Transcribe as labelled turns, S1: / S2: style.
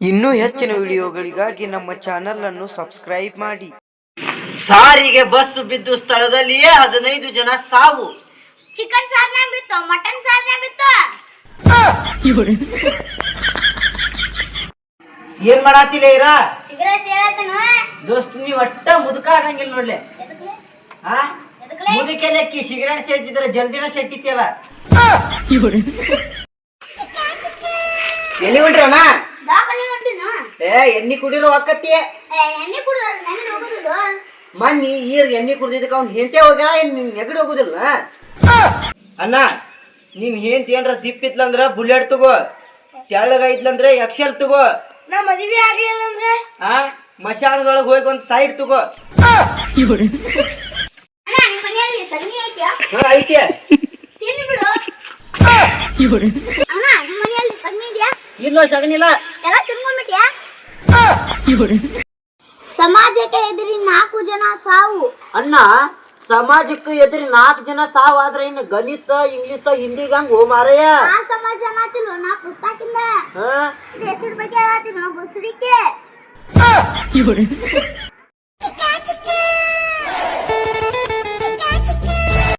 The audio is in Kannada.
S1: ಇನ್ನೂ ಹೆಚ್ಚಿನ ವಿಡಿಯೋಗಳಿಗಾಗಿ ನಮ್ಮ ಚಾನೆಲ್ ಅನ್ನು ಸಬ್ಸ್ಕ್ರೈಬ್ ಮಾಡಿ.
S2: ಸಾರಿಗೆ ಬಸ್ ಬಿದ್ದು ಸ್ಥಳದಲ್ಲಿಯೇ ಹದಿನೈದು ಜನ ಸಾವು.
S3: ಚಿಕನ್ ಸಾರ್ನ್ಯಾಗ ಬಿತ್ತು ಮಟನ್ ಬಿತ್ತು.
S2: ಏನ್ ಮಾಡಾತಿಲ್ಲ ಇರ
S3: ಸಿಗರೇಟ್ ಸೇರತನು
S2: ದೋಸ್ತ್ ನೀವ್ ಒಟ್ಟ ಮುದುಕ ಆಗಂಗಿಲ್ಲ ನೋಡ್ಲೆ. ಹಾ
S3: ಎದಕ್ಲೆ?
S2: ಮುದುಕೆ ಲೆಕ್ಕಿ ಸಿಗರೇಟ್ ಸೇದಿದ್ರೆ ಜಲ್ದಿನ ಸೆಟ್ಟಿತ್ಯಲ್ಲ ಎಲ್ಲಿ ಹೊಂಟ್ರಣ
S3: ದಾಖಲೆ ಹೊಂಟಿನು
S2: ಏ ಎಣ್ಣಿ ಕುಡಿರೋ ಅಕ್ಕತ್ತಿ.
S3: ಏ ಎಣ್ಣೆ ಕುಡಿದ್ರೆ ನೆಗಡಿ ಹೋಗುದಿಲ್ಲ
S2: ಮನ್ನಿ ಈರ್ ಎಣ್ಣಿ ಕುಡ್ದಿದ್ದಕ್ಕ ಅವ್ನು ಹೆಂಟೆ ಹೋಗ್ಯಾಳ ಏನ್ ನಿನ್ ನೆಗಡಿ ಹೋಗುದಿಲ್ಲ ಅಣ್ಣ ನೀನ್ ಹೆಂತ ಏನ್ರ ದಿಪ್ಪಿತ್ಲಂದ್ರ ಬುಲೆಟ್ ತಗೋ ತೆಳ್ಳಗಾಯ್ತ್ಲಂದ್ರೆ ಎಕ್ಸೆಲ್ ತಗೋ.
S3: ನಾ ಮದುವೆ ಆಗ್ಲಿಲ್ಲ ಅಂದ್ರೆ?
S2: ಆ ಮಶಾನದೊಳಗ್ ಹೋಗಿ ಒಂದ್ ಸೈಡ್ ತಗೋ.
S3: ಅಣ್ಣ ನಿಮ್ ಮನೆಯಲ್ಲಿ ಸಗಣಿ ಐತ್ಯಾ?
S2: ಹಾ ಐತೆ
S3: ತಿಂದು ಬಿಡು ಅಣ್ಣ ನಿಮ್ ಮನೆಯಲ್ಲಿ ಸಗಣಿ ಇದೆಯಾ?
S2: ಇಲ್ಲ ಸಗನಿಲ್ಲ
S3: ಎಲ್ಲ ತಿನ್ಕೊಂಡ್ಬಿಟ್ಯಾ? ಸಮಾಜಕ್ಕೆ ಎದುರಿ ನಾಲ್ಕು ಜನ ಸಾವು.
S2: ಅಣ್ಣ ಸಮಾಜಕ್ಕೆ ಎದುರಿ ನಾಲ್ಕು ಜನ ಸಾವು ಆದ್ರೆ ಇನ್ನು ಗಣಿತ ಇಂಗ್ಲಿಷ್ ಹಿಂದಿಗ ಹಂಗ ಹೋ ಮಾರಯ್ಯ
S3: ಆ ಸಮಾಜ ಅನ್ನತಿಲ್ಲ ನಾ ಪುಸ್ತಕಿಂದ
S2: ಹಾ?
S3: ಹೆಸರು ಬಗ್ಗೆ ಹೇಳತ್ತೀನಿ ಬುಸುಡಿಕೆ